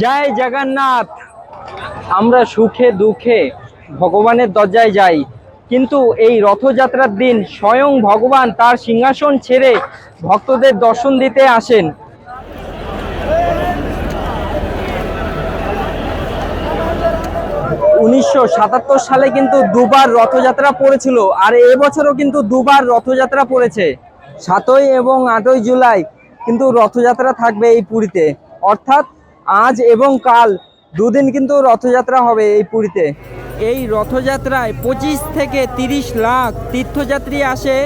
জয় জগন্নাথ। আমরা সুখে দুঃখে ভগবানের দরজায় যাই। কিন্তু এই রথযাত্রার দিন স্বয়ং ভগবান তার সিংহাসন ছেড়ে ভক্তদের দর্শন দিতে আসেন। উনিশশো সাতাত্তর সালে কিন্তু দুবার রথযাত্রা পড়েছিল আর এবছরও কিন্তু দুবার রথযাত্রা পড়েছে, সাতই এবং আটই জুলাই। কিন্তু রথযাত্রা থাকবে এই পুরীতে। অর্থাৎ আজ এবং কাল দুদিন কিন্তু রথযাত্রা হবে এই পুরীতে। এই রথযাত্রায় পঁচিশ থেকে তিরিশ লাখ তীর্থযাত্রী আসে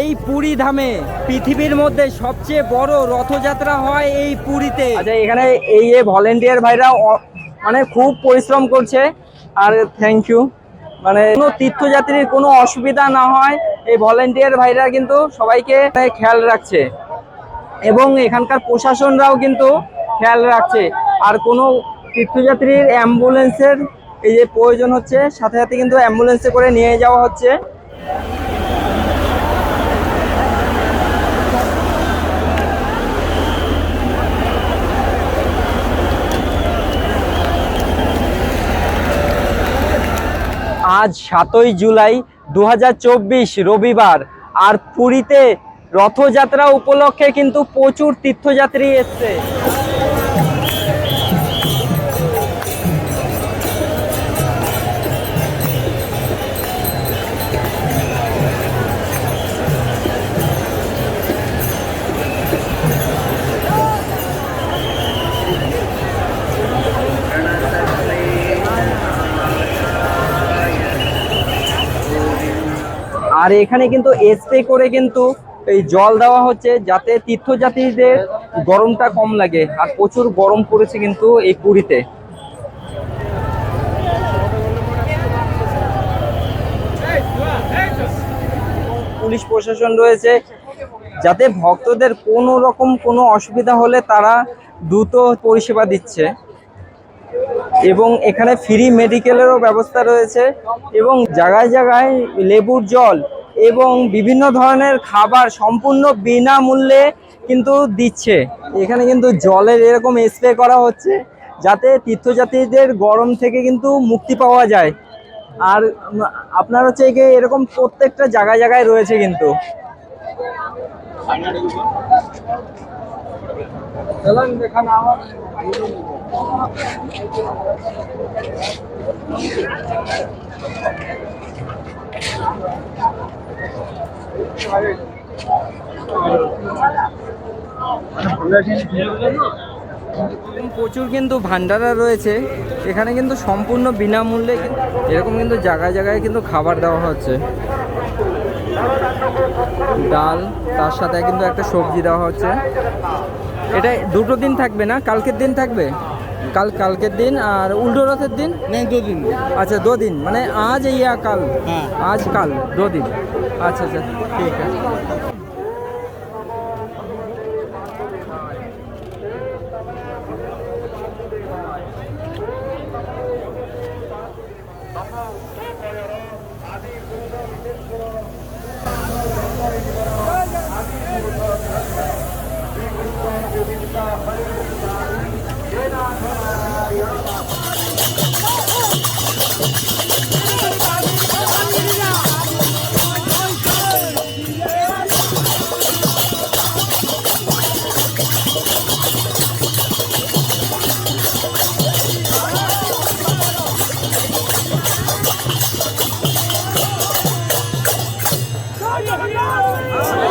এই পুরী ধামে। পৃথিবীর মধ্যে সবচেয়ে বড় রথযাত্রা হয় এই পুরীতে। আচ্ছা এখানে এই যে ভলেন্টিয়ার ভাইরা মানে খুব পরিশ্রম করছে। আর থ্যাংক ইউ মানে কোনো তীর্থযাত্রীর কোনো অসুবিধা না হয় এই ভলেন্টিয়ার ভাইরা কিন্তু সবাইকে খেয়াল রাখছে। এবং এখানকার প্রশাসনরাও কিন্তু খেয়াল রাখছে। আর কোনো তীর্থযাত্রীর অ্যাম্বুলেন্সের এই যে প্রয়োজন হচ্ছে, সাথে সাথে কিন্তু অ্যাম্বুলেন্সে করে নিয়ে যাওয়া হচ্ছে। আজ সাতই জুলাই দু হাজার চব্বিশ রবিবার, আর পুরীতে রথযাত্রা উপলক্ষে কিন্তু প্রচুর তীর্থযাত্রী এসছে। আর এখানে কিন্তু স্প্রে করে কিন্তু এই জল দেওয়া হচ্ছে যাতে তীর্থযাত্রীদের গরমটা কম লাগে আর প্রচুর গরম পড়েছে কিন্তু এই পুরীতে। পুলিশ প্রশাসন রয়েছে যাতে ভক্তদের কোনো রকম কোনো অসুবিধা হলে তারা দ্রুত পরিষেবা দিচ্ছে। এবং এখানে ফ্রি মেডিকেলেরও ব্যবস্থা রয়েছে এবং জায়গায় জায়গায় লেবুর জল এবং বিভিন্ন ধরনের খাবার সম্পূর্ণ বিনামূল্যে কিন্তু দিচ্ছে। এখানে কিন্তু জলের এরকম স্প্রে করা হচ্ছে, যাতে তীর্থযাত্রীদের গরম থেকে কিন্তু মুক্তি পাওয়া যায়। আর আপনার হচ্ছে এই যে এরকম প্রত্যেকটা জায়গায় জায়গায় রয়েছে কিন্তু। প্রচুর কিন্তু ভান্ডারা রয়েছে। এখানে কিন্তু সম্পূর্ণ বিনামূল্যে এরকম কিন্তু জায়গায় জায়গায় কিন্তু খাবার দেওয়া হচ্ছে। ডাল তার সাথে কিন্তু একটা সবজি দেওয়া হচ্ছে। এটা দুটো দিন থাকবে না? কালকের দিন থাকবে? কাল কালকের দিন আর উল্টো রথের দিন দুদিন। আচ্ছা দুদিন। মানে আজ ইয়া কাল। হ্যাঁ। আজ কাল দুদিন। আচ্ছা আচ্ছা ঠিক আছে। ¡Vamos!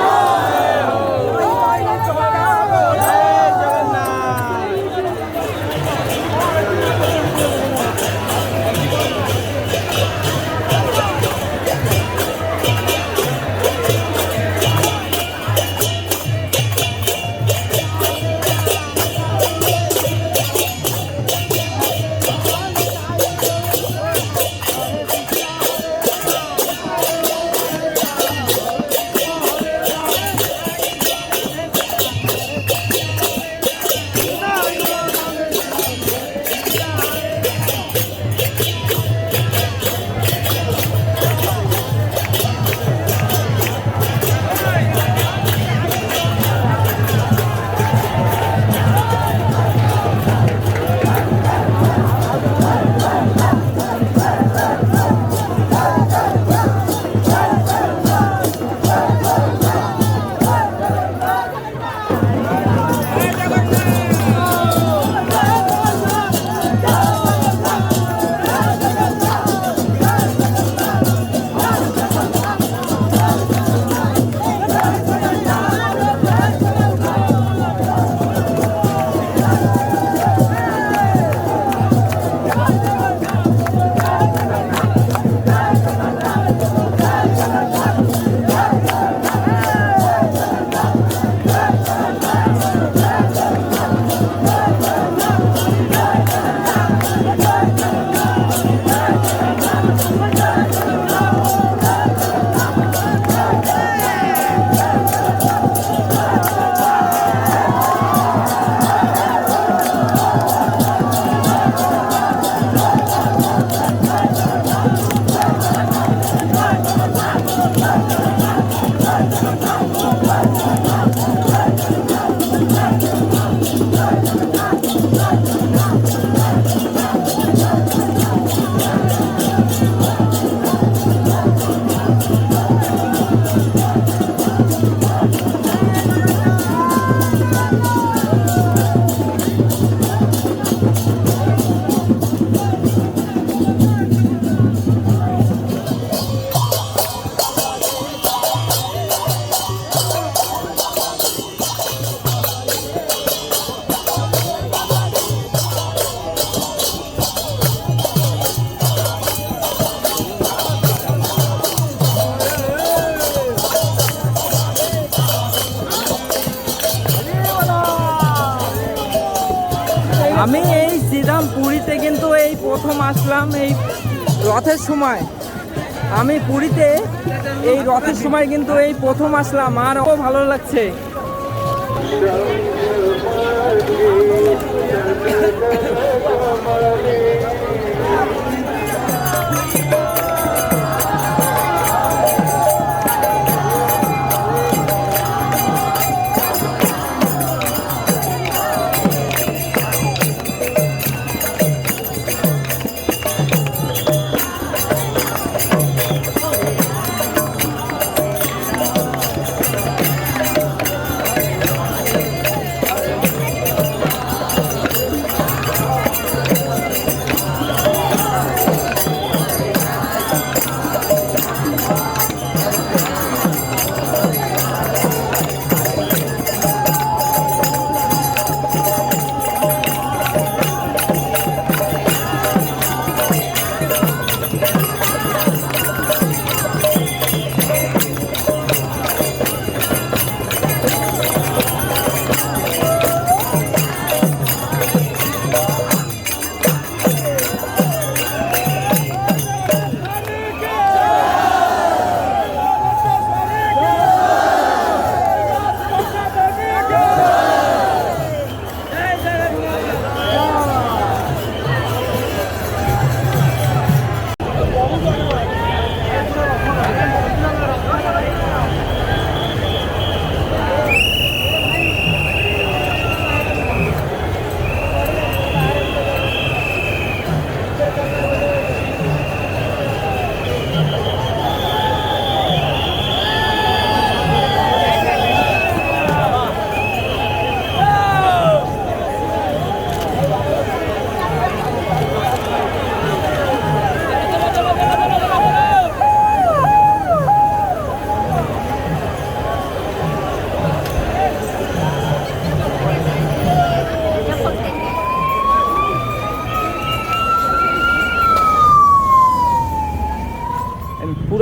আমি এই শ্রীরাম পুরীতে কিন্তু এই প্রথম আসলাম, এই রথের সময়। আমি পুরীতে এই রথের সময় কিন্তু এই প্রথম আসলাম, আর ও ভালো লাগছে।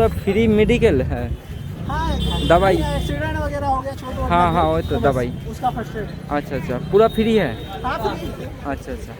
पूरा फ्री मेडिकल है। हाँ दवाई। एक्सीडेंट वगैरह हो गया हाँ, हाँ, वो तो दवाई। उसका फ़र्स्ट एड अच्छा अच्छा पूरा फ्री है? अच्छा अच्छा अच्छा।